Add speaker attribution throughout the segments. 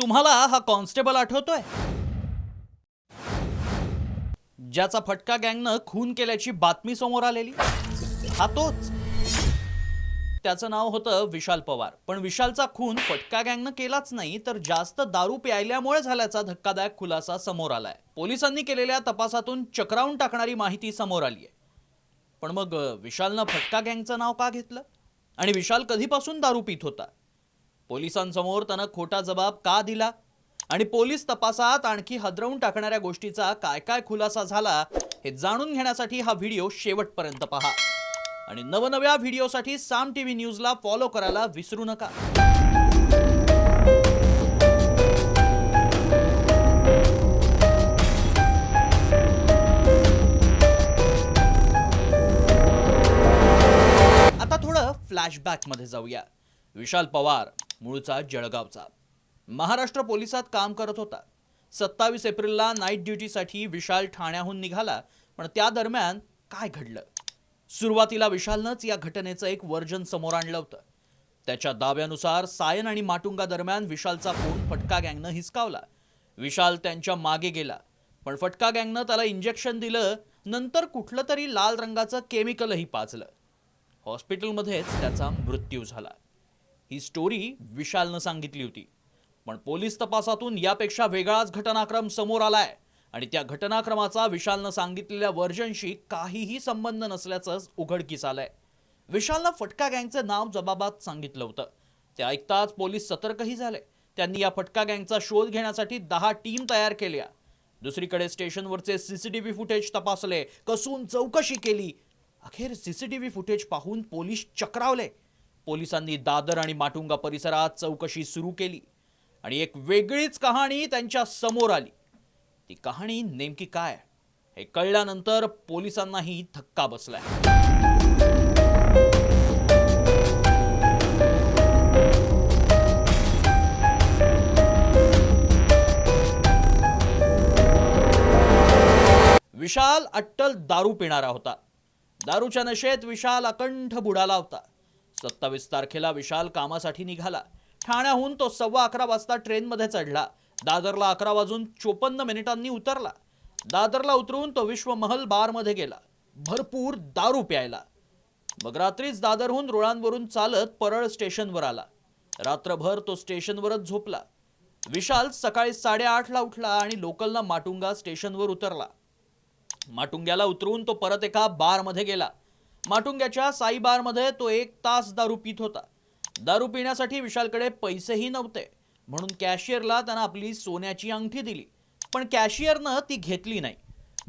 Speaker 1: तुम्हाला हा कॉन्स्टेबल आठवतोय? ज्याचा फटका गँगनं खून केल्याची बातमी समोर आलेली. हा तोच. त्याचं नाव होतं विशाल पवार. पण विशालचा खून फटका गँगनं केलाच नाही तर जास्त दारू प्यायल्यामुळे झाल्याचा धक्कादायक खुलासा समोर आलाय. पोलिसांनी केलेल्या तपासातून चक्रावून टाकणारी माहिती समोर आली आहे. पण मग विशालनं फटका गँगचं नाव का घेतलं? आणि विशाल कधीपासून दारू पित होता? पोलिसांसमोर त्यानं खोटा जबाब का दिला? आणि पोलीस तपासात आणखी हदरवून टाकणाऱ्या गोष्टीचा काय काय खुलासा झाला हे जाणून घेण्यासाठी हा व्हिडिओ शेवटपर्यंत पहा. आणि नवनव्या व्हिडिओसाठी साम टीव्ही न्यूजला फॉलो करायला विसरू नका. आता थोडं फ्लॅशबॅकमध्ये जाऊया. विशाल पवार मूळचा जळगावचा. महाराष्ट्र पोलिसात काम करत होता. सत्तावीस एप्रिलला नाईट ड्युटीसाठी विशाल ठाण्याहून निघाला पण त्या दरम्यान काय घडलं? सुरुवातीला विशालनंच या घटनेचं एक वर्जन समोर आणलं होतं. त्याच्या दाव्यानुसार सायन आणि माटुंगा दरम्यान विशालचा फोन फटका गँगनं हिसकावला. विशाल त्यांच्या मागे गेला पण फटका गँगनं त्याला इंजेक्शन दिलं नंतर कुठलं तरी लाल रंगाचं केमिकलही पाजलं. हॉस्पिटलमध्येच त्याचा मृत्यू झाला. ही स्टोरी विशालनं सांगितली होती. पण पोलीस तपासातून यापेक्षा वेगळाच घटनाक्रम समोर आलाय आणि त्या घटनाक्रमाचा विशालनं सांगितलेल्या वर्जनशी काहीही संबंध नसल्याचं उघडकीस आलंय. विशालनं फटका गँगचं नाव जबाबात सांगितलं होतं. ते ऐकताच पोलीस सतर्कही झाले. त्यांनी या फटका गँगचा शोध घेण्यासाठी दहा टीम तयार केल्या. दुसरीकडे स्टेशनवरचे सीसीटीव्ही फुटेज तपासले. कसून चौकशी केली? अखेर सीसीटीव्ही फुटेज पाहून पोलीस चक्रावले. पोलिसांनी दादर आणि माटुंगा परिसरात चौकशी सुरू केली आणि एक वेगळीच कहाणी त्यांच्यासमोर आली. ती कहाणी नेमकी काय? हे कळल्यानंतर पोलिसांनाही धक्का बसलाय. विशाल अट्टल दारू पिणारा होता. दारूच्या नशेत विशाल अकंठ बुडाला होता. सत्तावीस तारखेला विशाल कामासाठी निघाला. ठाण्याहून तो सव्वा अकरा वाजता ट्रेनमध्ये चढला. दादरला अकरा वाजून चोपन्न मिनिटांनी उतरला. दादरला उतरून तो विश्वमहल बारमध्ये गेला. भरपूर दारू प्यायला. मग रात्रीच दादरहून रुळांवरून चालत परळ स्टेशनवर आला. रात्रभर तो स्टेशनवरच झोपला. विशाल सकाळी साडेआठला उठला आणि लोकलला माटुंगा स्टेशनवर उतरला. माटुंग्याला उतरून तो परत एका बारमध्ये गेला. माटुंग्याच्या साई बारमध्ये तो एक तास दारू पित होता. दारू पिण्यासाठी विशालकडे पैसेही नव्हते. म्हणून कॅशियरला त्यानं आपली सोन्याची अंगठी दिली. पण कॅशियरनं ती घेतली नाही.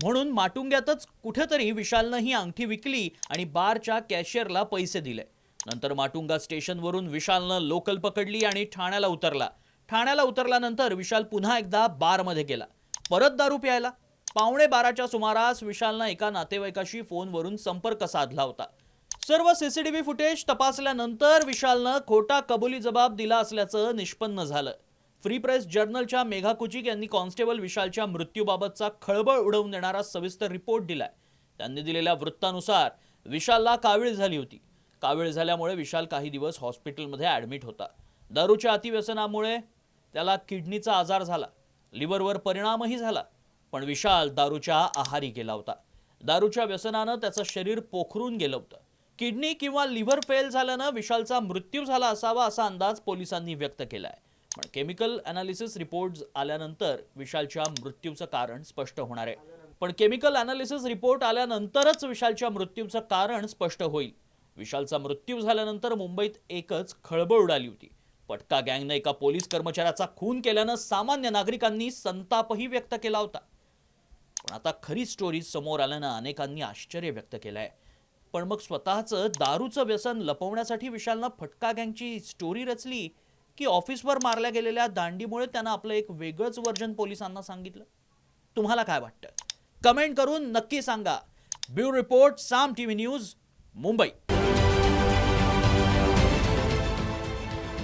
Speaker 1: म्हणून माटुंग्यातच कुठेतरी विशालनं ही अंगठी विकली आणि बारच्या कॅशियरला पैसे दिले. नंतर माटुंगा स्टेशनवरून विशालनं लोकल पकडली आणि ठाण्याला उतरला. ठाण्याला उतरल्यानंतर विशाल पुन्हा एकदा बारमध्ये गेला. परत दारू प्यायला. पावणे बाराच्या सुमारास विशालनं एका नातेवाईकाशी फोनवरून संपर्क साधला होता. सर्व सीसीटीव्ही फुटेज तपासल्यानंतर विशालनं खोटा कबुली जबाब दिला असल्याचं निष्पन्न झालं. फ्री प्रेस जर्नलच्या मेघा कुचिक यांनी कॉन्स्टेबल विशालच्या मृत्यूबाबतचा खळबळ उडवून देणारा सविस्तर रिपोर्ट दिलाय. त्यांनी दिलेल्या वृत्तानुसार विशालला कावीळ झाली होती. कावीळ झाल्यामुळे विशाल काही दिवस हॉस्पिटलमध्ये ॲडमिट होता. दारूच्या अतिव्यसनामुळे त्याला किडनीचा आजार झाला. लिव्हरवर परिणामही झाला. पण विशाल दारूच्या आहारी गेला होता. दारूच्या व्यसनानं त्याचं शरीर पोखरून गेलं होतं. किडनी किंवा लिव्हर फेल झाल्यानं विशालचा मृत्यू झाला असावा असा अंदाज पोलिसांनी व्यक्त केला आहे पण केमिकल अनालिसिस रिपोर्ट आल्यानंतर विशालच्या मृत्यूचं कारण स्पष्ट होणार आहे. पण केमिकल अनालिसिस रिपोर्ट आल्यानंतरच विशालच्या मृत्यूचं कारण स्पष्ट होईल. विशालचा मृत्यू झाल्यानंतर मुंबईत एकच खळबळ उडाली होती. पटका गँगनं एका पोलीस कर्मचाऱ्याचा खून केल्यानं सामान्य नागरिकांनी संतापही व्यक्त केला होता. पण आता खरी स्टोरी समोर आल्यानं अनेकांनी आश्चर्य व्यक्त केलं आहे पण मग स्वतःचं दारूचं व्यसन लपवण्यासाठी विशालनं फटका गँगची स्टोरी रचली की ऑफिसवर मारल्या गेलेल्या दांडीमुळे त्यानं आपलं एक वेगळंच वर्जन पोलिसांना सांगितलं? तुम्हाला काय वाटतं? कमेंट करून नक्की सांगा. Bureau report Saam TV news Mumbai.